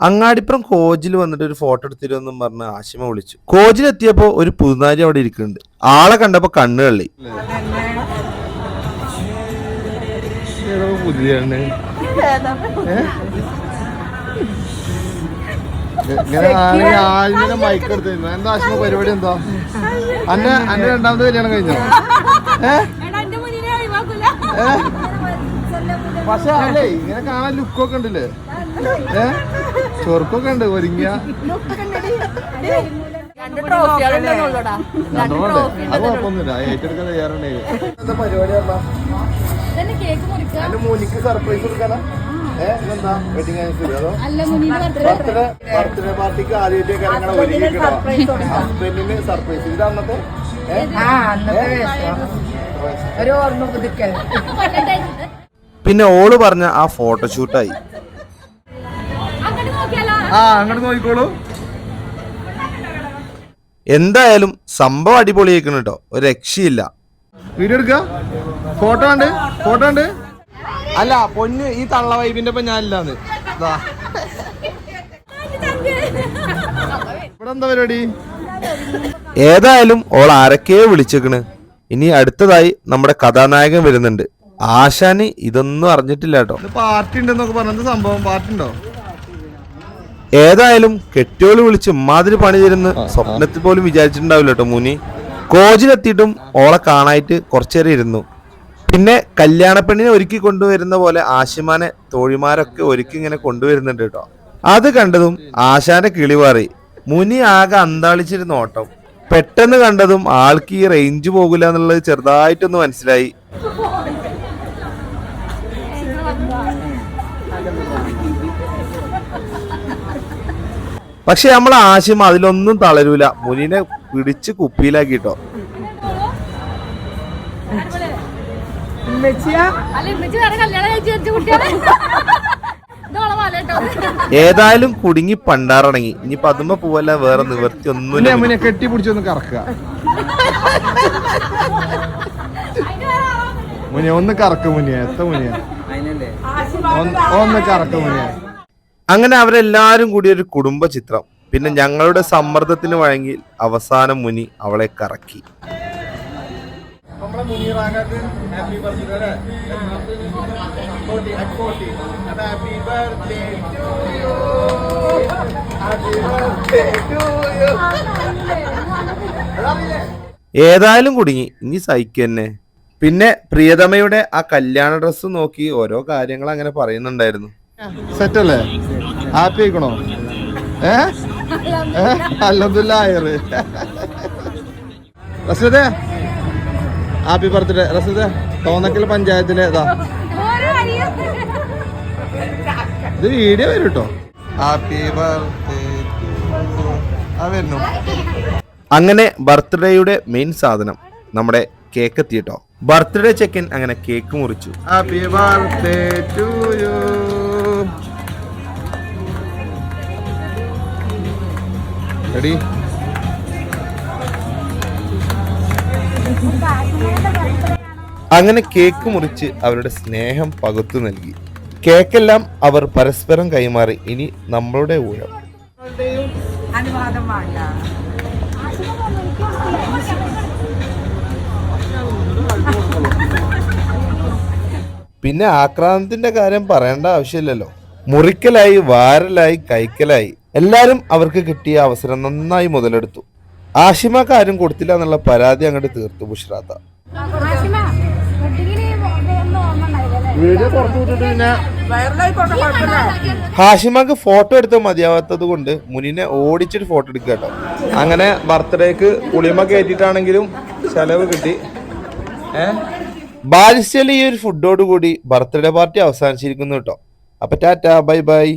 അങ്ങാടിപ്പുറം കോജിൽ വന്നിട്ട് ഒരു ഫോട്ടോ എടുത്തിരുമെന്നും പറഞ്ഞ് ആശിമ വിളിച്ചു. കോജിലെത്തിയപ്പോ ഒരു പുതുനാരി അവിടെ ഇരിക്കുന്നുണ്ട്. ആളെ കണ്ടപ്പോ കണ്ണ് കള്ളി പരിപാടി എന്താ അന്നെ അന്നെ രണ്ടാമത്തെ കല്യാണം കഴിഞ്ഞോ ഏ ഏ? പക്ഷെ അല്ലേ ഇങ്ങനെ കാണാൻ ലുക്കൊക്കെ ഉണ്ടല്ലേ? ഏ? ചൊറുക്കൊക്കെ ഉണ്ട് ഒരുങ്ങിയ. അത് കുഴപ്പമൊന്നുമില്ല. ഏറ്റെടുക്കാൻ തയ്യാറുണ്ടേ. പരിപാടി മോനിക്ക് സർപ്രൈസ് ബർത്ത്ഡേ പാർട്ടിക്ക് ഹസ്ബൻഡിന് ഇത് അന്നത്തെ? ഒരു ഓർമ്മ പുതുക്കൽ. പിന്നെ ഓൾ പറഞ്ഞ ആ ഫോട്ടോഷൂട്ടായി ആ അങ്ങോട്ട് നോക്കിക്കോളൂ. എന്തായാലും സംഭവം അടിപൊളിയാക്കണം കേട്ടോ ഒരു രക്ഷയില്ല. വീഡിയോ എടുക്ക. ഫോട്ടോ ഉണ്ട് ഫോട്ടോ ഉണ്ട് അല്ല പൊന്ന് ഈ തള്ള വൈബിന്റെ ഇപ്പൊ ഞാനില്ലാന്ന്. ദാ. ഇവിടെ എന്താ പരിപാടി? ഏതായാലും ഓൾ ആരൊക്കെയോ വിളിച്ചേക്കണ്? ഇനി അടുത്തതായി നമ്മുടെ കഥാനായകൻ വരുന്നുണ്ട്. ആശാന് ഇതൊന്നും അറിഞ്ഞിട്ടില്ല കേട്ടോ പാർട്ടി ഉണ്ടെന്നൊക്കെ പറഞ്ഞത് സംഭവം? പാർട്ടി ഉണ്ടോ? ഏതായാലും കെട്ടിയോൾ വിളിച്ച് മാതിരി പണി തരുന്ന സ്വപ്നത്തിൽ പോലും വിചാരിച്ചിട്ടുണ്ടാവില്ല കേട്ടോ മുനി. കോജിലെത്തിയിട്ടും ഓളെ കാണായിട്ട് കുറച്ചേരം ഇരുന്നു. പിന്നെ കല്യാണപ്പെണ്ണിനെ ഒരുക്കി കൊണ്ടുവരുന്ന പോലെ ആശിമാനെ തോഴിമാരൊക്കെ ഒരുക്കി ഇങ്ങനെ കൊണ്ടുവരുന്നുണ്ട് കേട്ടോ അത് കണ്ടതും ആശാന്റെ കിളിവാറി മുനി ആകെ അന്താളിച്ചിരുന്ന ഓട്ടം. പെട്ടെന്ന് കണ്ടതും ആൾക്ക് ഈ റേഞ്ച് പോകില്ല എന്നുള്ളത് ചെറുതായിട്ടൊന്ന് മനസ്സിലായി. പക്ഷെ നമ്മൾ ആശയം അതിലൊന്നും തളരൂല. മുനിനെ പിടിച്ച് കുപ്പിയിലാക്കി കേട്ടോ അല്ല ഇമ്മച്ചി വേറെ കല്യാണം കഴിച്ച് വെച്ച കുട്ടിയാണ് ഇതോളെ പോലെ കേട്ടോ. ഏതായാലും കുടുങ്ങി പണ്ടാറണങ്ങി ഇനി പതുമ പോവല്ല വേറെ നിവർത്തി ഒന്നും ഒന്നുമില്ല കെട്ടി പിടിച്ചൊന്ന് കറക്കുക. മുനിയ ഒന്ന് കറക്ക് മുനിയ എത്ര മുനിയ ഒന്ന് കറക്ക് മുന്നേ അങ്ങനെ അവരെല്ലാരും കൂടി ഒരു കുടുംബ ചിത്രം പിന്നെ ഞങ്ങളുടെ സമ്മർദ്ദത്തിന് വഴങ്ങി അവസാനം മുനി അവളെ കറക്കി. നമ്മളെ മുനീറാകാക്ക് ഹാപ്പി ബർത്ത്ഡേ അല്ലേ? ഹാപ്പി ബർത്ത്ഡേ ഹാപ്പി ബർത്ത്ഡേ ഏതായാലും കുടുങ്ങി. ഇനി സഹിക്കന്നെ പിന്നെ പ്രിയതമയുടെ ആ കല്യാണ ഡ്രസ്സ് നോക്കി ഓരോ കാര്യങ്ങൾ അങ്ങനെ പറയുന്നുണ്ടായിരുന്നു. സെറ്റ് അല്ലേ ഹാപ്പി ആയിക്കണോ? ഏ? അല്ലതില്ല ആയറ് റസീദേ ഹാപ്പി ബർത്ത്ഡേ. റസീദേ തോന്നക്കൽ പഞ്ചായത്തിലെ ഇതാ. ഇത് വീഡിയോ വരും കേട്ടോ ഹാപ്പി ബർത്ത്ഡേ ആ വരുന്നു. അങ്ങനെ ബർത്ത്ഡേയുടെ മെയിൻ സാധനം നമ്മുടെ കേക്ക് എത്തിയിട്ടോ. ബർത്ത്ഡേ ചെക്കൻ അങ്ങനെ കേക്ക് മുറിച്ചു. Happy birthday to you. Ready അങ്ങനെ കേക്ക് മുറിച്ച് അവരുടെ സ്നേഹം പകുത്തു നൽകി. കേക്കെല്ലാം അവർ പരസ്പരം കൈമാറി. ഇനി നമ്മളുടെ ഊഴം. പിന്നെ ആക്രാന്തത്തിന്റെ കാര്യം പറയേണ്ട ആവശ്യമില്ലല്ലോ. മുറിക്കലായി വാരലായി കൈക്കലായി. എല്ലാരും അവർക്ക് കിട്ടിയ അവസരം നന്നായി മുതലെടുത്തു. ആഷിമ കാര്യം കൊടുത്തില്ല എന്നുള്ള പരാതി അങ്ങോട്ട് തീർത്തു ബുഷ്രാത്ത. ഹാഷിമക്ക് ഫോട്ടോ എടുത്ത് മതിയാവാത്തത് കൊണ്ട് മുനിനെ ഓടിച്ചിട്ട് ഫോട്ടോ എടുക്കുക കേട്ടോ. അങ്ങനെ ബർത്ത്ഡേക്ക് പുളിമ കയറ്റിട്ടാണെങ്കിലും ചെലവ് കിട്ടി. ബാരിസ്റ്റയിൽ ഈ ഒരു ഫുഡോട് കൂടി ബർത്ത്ഡേ പാർട്ടി അവസാനിച്ചിരിക്കുന്നു കേട്ടോ. അപ്പൊ ടാറ്റ ബൈ ബൈ.